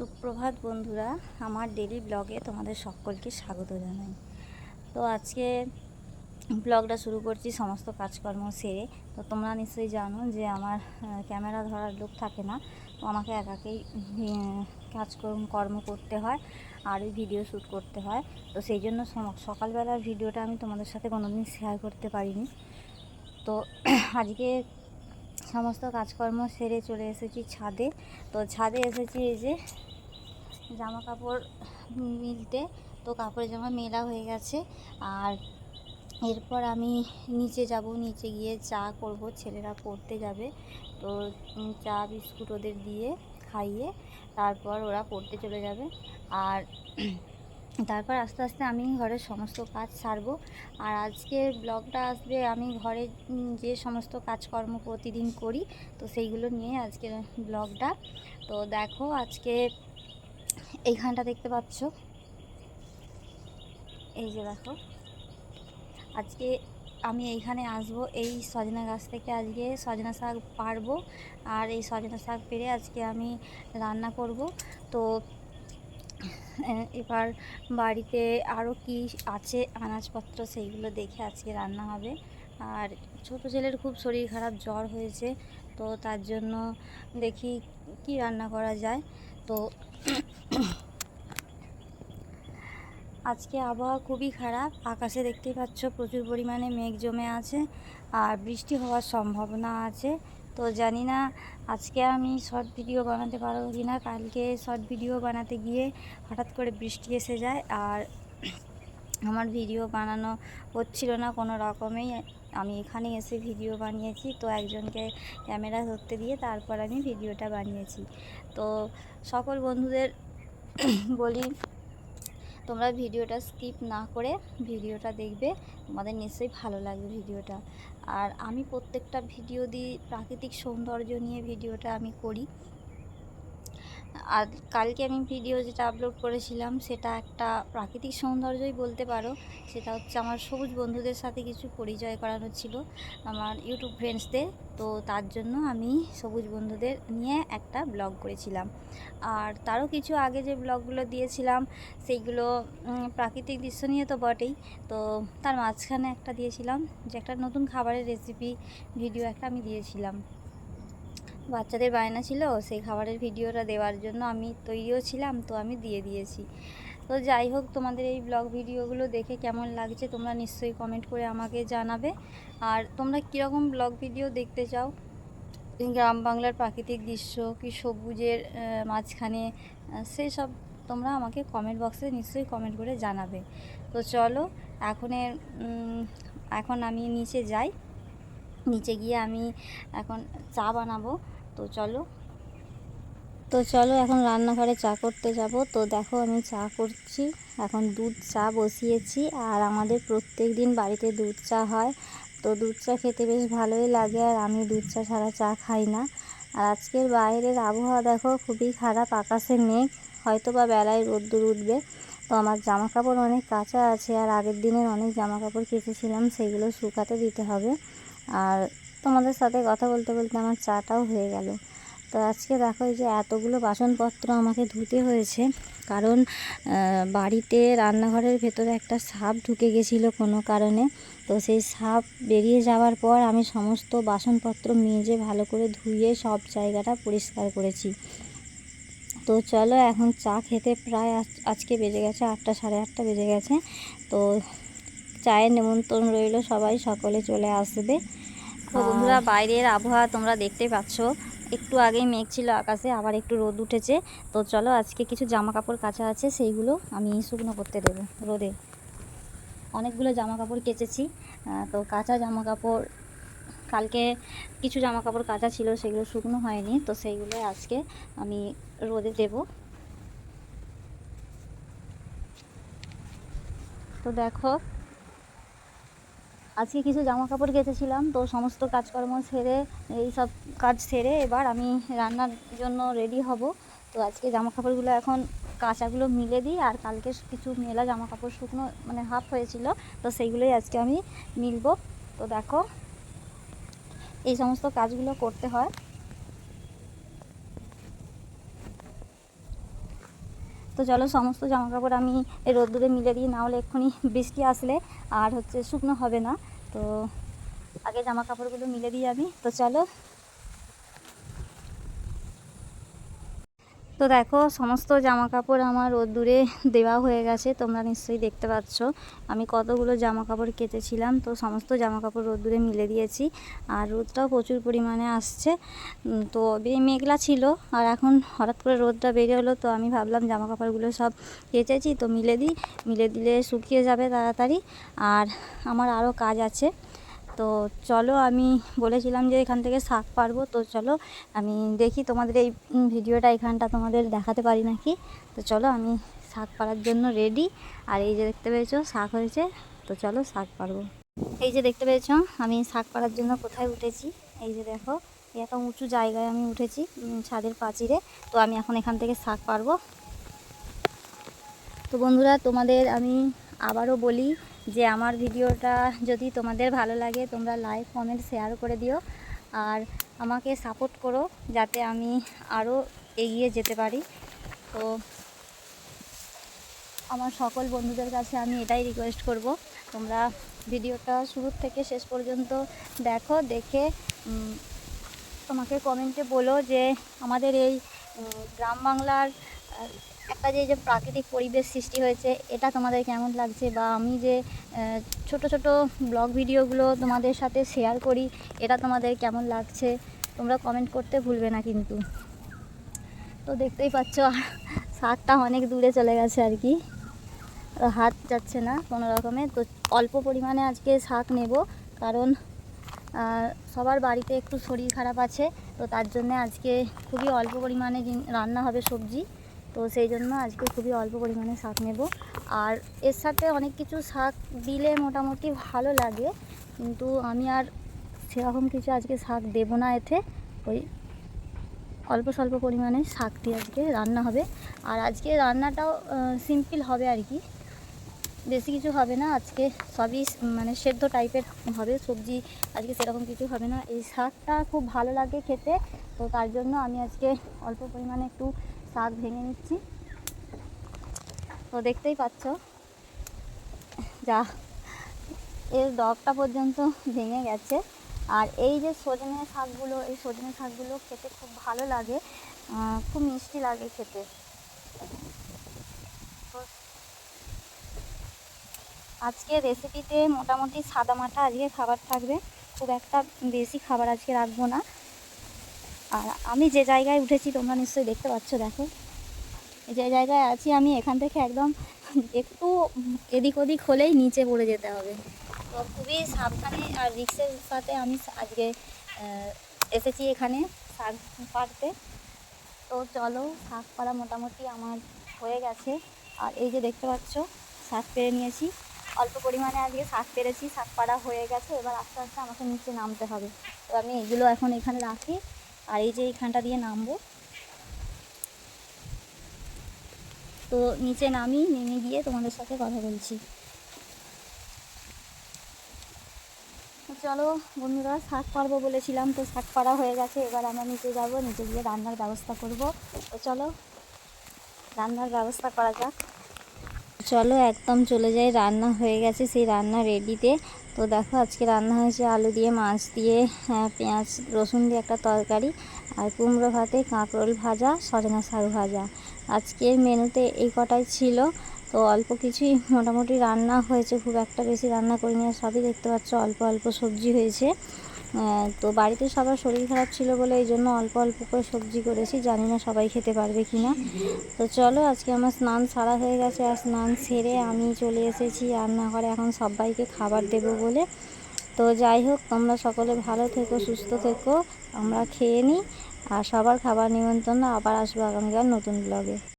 সুপ্রভাত বন্ধুরা, আমার ডেলি ব্লগে তোমাদের সকলকে স্বাগত জানাই। তো আজকে ব্লগটা শুরু করছি সমস্ত কাজকর্ম সেরে। তো তোমরা নিশ্চয়ই জানো যে আমার ক্যামেরা ধরার লোক থাকে না, তো আমাকে একাকেই কাজকর্ম, কর্ম করতে হয় আর ওই ভিডিও শ্যুট করতে হয়। তো সেই জন্য সকালবেলার ভিডিওটা আমি তোমাদের সাথে কোনোদিন শেয়ার করতে পারিনি। তো আজকে সমস্ত কাজকর্ম সেরে চলে এসেছি ছাদে। তো ছাদে এসেছি এই যে জামা কাপড় মিলতে, তো কাপড় জামা মেলা হয়ে গেছে। আর এরপর আমি নিচে যাব, নিচে গিয়ে চা করব, ছেলেরা পড়তে যাবে। তো চা, বিস্কুট ওদের দিয়ে খাইয়ে তারপর ওরা পড়তে চলে যাবে। আর তারপর আস্তে আস্তে আমি ঘরের সমস্ত কাজ সারবো। আর আজকের ব্লগটা আসবে, আমি ঘরে যে সমস্ত কাজকর্ম প্রতিদিন করি, তো সেইগুলো নিয়ে আজকের ব্লগটা। তো দেখো আজকে এইখানটা দেখতে পাচ্ছ। এই যে দেখো। আজকে আমি এইখানে আসব, এই সজনা গাছ থেকে আজকে সজনা শাক পারব আর এই সজনা শাক পেরে আজকে আমি রান্না করব। তো, এবার বাড়িতে আরও কি আছে আনাজপত্র সেইগুলো দেখে আজকে রান্না হবে। আর ছোটো ছেলের খুব শরীর খারাপ, জ্বর হয়েছে, তো তার জন্য দেখি কি রান্না করা যায়। তো আজকে আবহাওয়া খুবই খারাপ। আকাশে দেখতেই পাচ্ছ প্রচুর পরিমাণে মেঘ জমে আছে আর বৃষ্টি হওয়ার সম্ভাবনা আছে। তো জানি না আজকে আমি শর্ট ভিডিও বানাতে পারব কি না কালকে শর্ট ভিডিও বানাতে গিয়ে হঠাৎ করে বৃষ্টি এসে যায় আর আমার ভিডিও বানানো হচ্ছিল না কোনো রকমেই। আমি এখানে এসে ভিডিও বানিয়েছি, তো একজনকে ক্যামেরা ধরতে দিয়ে তারপর আমি ভিডিওটা বানিয়েছি। তো সকল বন্ধুদের বলি, তোমরা ভিডিওটা স্কিপ না করে ভিডিওটা দেখবে, তোমাদের নিশ্চয়ই ভালো লাগবে ভিডিওটা। আর আমি প্রত্যেকটা ভিডিও দিই প্রাকৃতিক সৌন্দর্য নিয়ে ভিডিওটা আমি করি। আর কালকে আমি ভিডিও যেটা আপলোড করেছিলাম, সেটা একটা প্রাকৃতিক সৌন্দর্যই বলতে পারো। সেটা হচ্ছে আমার সবুজ বন্ধুদের সাথে কিছু পরিচয় করানো ছিল, আমার ইউটিউব ফ্রেন্ডসদের তো তার জন্য আমি সবুজ বন্ধুদের নিয়ে একটা ব্লগ করেছিলাম। আর তারও কিছু আগে যে ব্লগগুলো দিয়েছিলাম, সেইগুলো প্রাকৃতিক দৃশ্য নিয়ে তো বটেই। তো তার মাঝখানে একটা দিয়েছিলাম যে একটা নতুন খাবারের রেসিপি ভিডিও একটা আমি দিয়েছিলাম। বাচ্চাদের বায়না ছিল সেই খাবারের ভিডিওটা দেওয়ার জন্য আমি তৈরিও ছিলাম তো আমি দিয়ে দিয়েছি। তো যাই হোক তোমাদের এই ব্লগ ভিডিওগুলো দেখে কেমন লাগছে তোমরা নিশ্চয়ই কমেন্ট করে আমাকে জানাবে। আর তোমরা কীরকম ব্লগ ভিডিও দেখতে চাও? গ্রাম বাংলার প্রাকৃতিক দৃশ্য কি সবুজের মাঝখানে আহ, সেই সব তোমরা আমাকে কমেন্ট বক্সে নিশ্চয়ই কমেন্ট করে জানাবে। তো চলো এখনের এখন আমি নিচে যাই। নিচে গিয়ে আমি এখন চা বানাবো। তো চলো। তো চলো, এখন রান্নাঘরে চা করতে যাব। তো দেখো, আমি চা করছি। এখন দুধ চা বসিয়েছি আর আমাদের প্রত্যেক দিন বাড়িতে দুধ চা হয়। তো দুধ চা খেতে বেশ ভালোই লাগে আর আমি দুধ চা ছাড়া চা খাই না। আর আজকের বাইরের আবহাওয়া দেখো, খুবই খারাপ, আকাশে মেঘ হয়তো বা বেলায় রোদ্দুর উঠবে। তো আমার জামা কাপড় অনেক কাঁচা আছে আর আগের দিনের অনেক জামা কাপড় কেচেছিলাম সেইগুলো শুকাতে দিতে হবে। আর তোমাদের সাথে কথা বলতে বলতে আমার চাটাও হয়ে গেল। তো আজকে দেখো যে এতগুলো বাসনপত্র আমাকে ধুতে হয়েছে, কারণ বাড়িতে রান্নাঘরের ভেতরে একটা সাপ ঢুকে গেছিল কোনো কারণে। তো সেই সাপ বেরিয়ে যাওয়ার পর আমি সমস্ত বাসনপত্র মেজে ভালো করে ধুয়ে সব জায়গাটা পরিষ্কার করেছি। তো চলো এখন চা খেতে প্রায় আজ- আজকে বেজে গেছে আটটা সাড়ে আটটা বেজে গেছে। তো চায়ের নেমন্তন্ন রইল সবাই, সকলে চলে আসবে। তো বন্ধুরা বাইরের আবহাওয়া তোমরা দেখতে পাচ্ছ। একটু আগেই মেঘ ছিল আকাশে আবার একটু রোদ উঠেছে। তো চলো আজকে কিছু জামা কাপড় কাচা আছে সেইগুলো আমি শুকনো করতে দেবো রোদে। অনেকগুলো জামা কাপড় কেচেছি তো কাঁচা জামা কাপড় কালকে কিছু জামা কাপড় কাঁচা ছিল সেগুলো শুকনো হয়নি। তো সেইগুলো আজকে আমি রোদে দেব। তো দেখো আজকে কিছু জামা কাপড় কেচেছিলাম, তো সমস্ত কাজকর্ম সেরে, এই সব কাজ সেরে এবার আমি রান্নার জন্য রেডি হব। তো আজকে জামা কাপড়গুলো এখন কাঁচাগুলো মিলে দিই, আর কালকে কিছু মেলা জামা কাপড় শুকনো মানে হাফ হয়েছিল, তো সেইগুলোই আজকে আমি মিলব। তো দেখো, এই সমস্ত কাজগুলো করতে হয়। তো চলো সমস্ত জামা কাপড় আমি রোদ্দুরে মিলে দিই না হলে এক্ষুনি বৃষ্টি আসলে আর হচ্ছে শুকনো হবে না। তো আগে জামা কাপড়গুলো মিলে দিই আমি। তো চলো তো দেখো, সমস্ত জামা কাপড় আমার রোদ্দুরে দেওয়া হয়ে গেছে, তোমরা নিশ্চয়ই দেখতে পাচ্ছ। আমি কতগুলো জামা কাপড় কেচেছিলাম তো সমস্ত জামা কাপড় রোদ্দুরে মিলে দিয়েছি, আর রোদটাও প্রচুর পরিমাণে আসছে। তো মেঘলা ছিল, আর এখন হঠাৎ করে রোদটা বেড়ে হলো তো আমি ভাবলাম জামা কাপড়গুলো সব কেচেছি, তো মিলে দিই, মিলে দিলে শুকিয়ে যাবে তাড়াতাড়ি। আর আমার আরও কাজ আছে। তো চলো আমি বলেছিলাম যে এখান থেকে শাক পারব, তো চলো আমি দেখি তোমাদের এই ভিডিওটা এখানটা তোমাদের দেখাতে পারি নাকি। তো চলো আমি শাক পাড়ার জন্য রেডি আর এই যে দেখতে পেয়েছ, শাক হয়েছে। তো চলো শাক পারব এই যে দেখতে পেয়েছ, আমি শাক পাড়ার জন্য কোথায় উঠেছি? এই যে দেখো একটা উঁচু জায়গায় আমি উঠেছি ছাদের পাঁচিরে তো আমি এখন এখান থেকে শাক পারব তো বন্ধুরা, তোমাদের আমি আবারও বলি যে আমার ভিডিওটা যদি তোমাদের ভালো লাগে, তোমরা লাইক কমেন্ট শেয়ার করে দিও। আর আমাকে সাপোর্ট করো যাতে আমি আরও এগিয়ে যেতে পারি। তো আমার সকল বন্ধুদের কাছে আমি এটাই রিকোয়েস্ট করব। তোমরা ভিডিওটা শুরু থেকে শেষ পর্যন্ত দেখো, দেখে তোমাকে কমেন্টে বলো যে আমাদের এই গ্রাম বাংলার একটা যে যে প্রাকৃতিক পরিবেশ সৃষ্টি হয়েছে, এটা তোমাদের কেমন লাগছে? বা আমি যে ছোট ছোট ব্লগ ভিডিওগুলো তোমাদের সাথে শেয়ার করি, এটা তোমাদের কেমন লাগছে? তোমরা কমেন্ট করতে ভুলবে না কিন্তু। তো দেখতেই পাচ্ছ শাকটা অনেক দূরে চলে গেছে আর কি। হাত যাচ্ছে না কোনো রকমে। তো অল্প পরিমাণে আজকে শাক নেব, কারণ সবার বাড়িতে একটু শরীর খারাপ আছে। তো তার জন্য আজকে খুবই অল্প পরিমাণে রান্না হবে সবজি। তো সেই জন্য আজকে খুবই অল্প পরিমাণে শাক নেব। আর এর সাথে অনেক কিছু শাক দিলে মোটামুটি ভালো লাগে, কিন্তু আমি আর সেরকম কিছু আজকে শাক দেবো না এতে। ওই অল্প স্বল্প পরিমাণে শাকটি আজকে রান্না হবে। আর আজকে রান্নাটাও সিম্পল হবে আর কি। বেশি কিছু হবে না, আজকে সবই মানে সেদ্ধ টাইপের হবে, সবজি আজকে সেরকম কিছু হবে না। এই শাকটা খুব ভালো লাগে খেতে, তো তার জন্য আমি আজকে অল্প পরিমাণে একটু শাক ভেঙে নিচ্ছি। তো দেখতেই পাচ্ছ। যা, এর ডগটা পর্যন্ত ভেঙে গেছে। আর এই যে সজনে শাকগুলো, এই সজনে শাকগুলো খেতে খুব ভালো লাগে। খুব মিষ্টি লাগে খেতে। আজকে রেসিপিতে মোটামুটি সাদা মাটা, আজকে খাবার থাকবে। খুব একটা বেশি খাবার আজকে রাখব না। আর আমি যে জায়গায় উঠেছি, তোমরা নিশ্চয়ই দেখতে পাচ্ছ, দেখো। যে জায়গায় আছি আমি, এখান থেকে একদম একটু এদিক ওদিক হলেই নিচে পড়ে যেতে হবে। তো খুবই সাবধানে আর রিক্সের সাথে আমি আজকে এসেছি এখানে শাক পাড়তে। তো চলো, শাক পাড়া মোটামুটি আমার হয়ে গেছে। আর এই যে দেখতে পাচ্ছ, শাক পেরে নিয়েছি। অল্প পরিমাণে আজকে শাক পেরেছি, শাক পাড়া হয়ে গেছে। এবার আস্তে আস্তে আমাকে নিচে নামতে হবে। তো আমি এগুলো এখন এখানে রাখি। আর এই যে এইখানটা দিয়ে নামবো। তো নিচে নামি, নেমে গিয়ে তোমাদের সাথে কথা বলছি। চলো বন্ধুরা, শাক পারব বলেছিলাম, তো শাক পাড়া হয়ে গেছে। এবার আমরা নিচে যাব, নিচে গিয়ে রান্নার ব্যবস্থা করব। তো চলো, রান্নার ব্যবস্থা করা যাক। চলো একদম চলে যাই রান্না হয়ে গেছে সেই রান্না রেডিতে তো। দেখো আজকে রান্না হয়েছে আলু দিয়ে মাছ দিয়ে হ্যাঁ, পেঁয়াজ রসুন দিয়ে একটা তরকারি আর কুমড়ো ভাতে কাঁকরোল ভাজা সজনা শাক ভাজা। আজকের মেনুতে এই কটাই ছিল। তো অল্প কিছুই মোটামুটি রান্না হয়েছে খুব একটা বেশি রান্না করিনি আর সবই দেখতে পাচ্ছ অল্প অল্প সবজি হয়েছে। তো বাড়িতে সবার শরীর খারাপ ছিল বলে এই জন্য অল্প অল্প করে সবজি করেছি। জানি না সবাই খেতে পারবে কি না। তো চলো, আজকে আমার স্নান সারা হয়ে গেছে আর স্নান সেরে আমি চলে এসেছি রান্নাঘরে। এখন সবাইকে খাবার দেবো বলে। তো যাই হোক, তোমরা সকলে ভালো থেকো, সুস্থ থেকো। আমরা খেয়ে নিই আর সবার খাবার নিমন্ত্রণ। আবার আসব আগামীকাল নতুন ব্লগে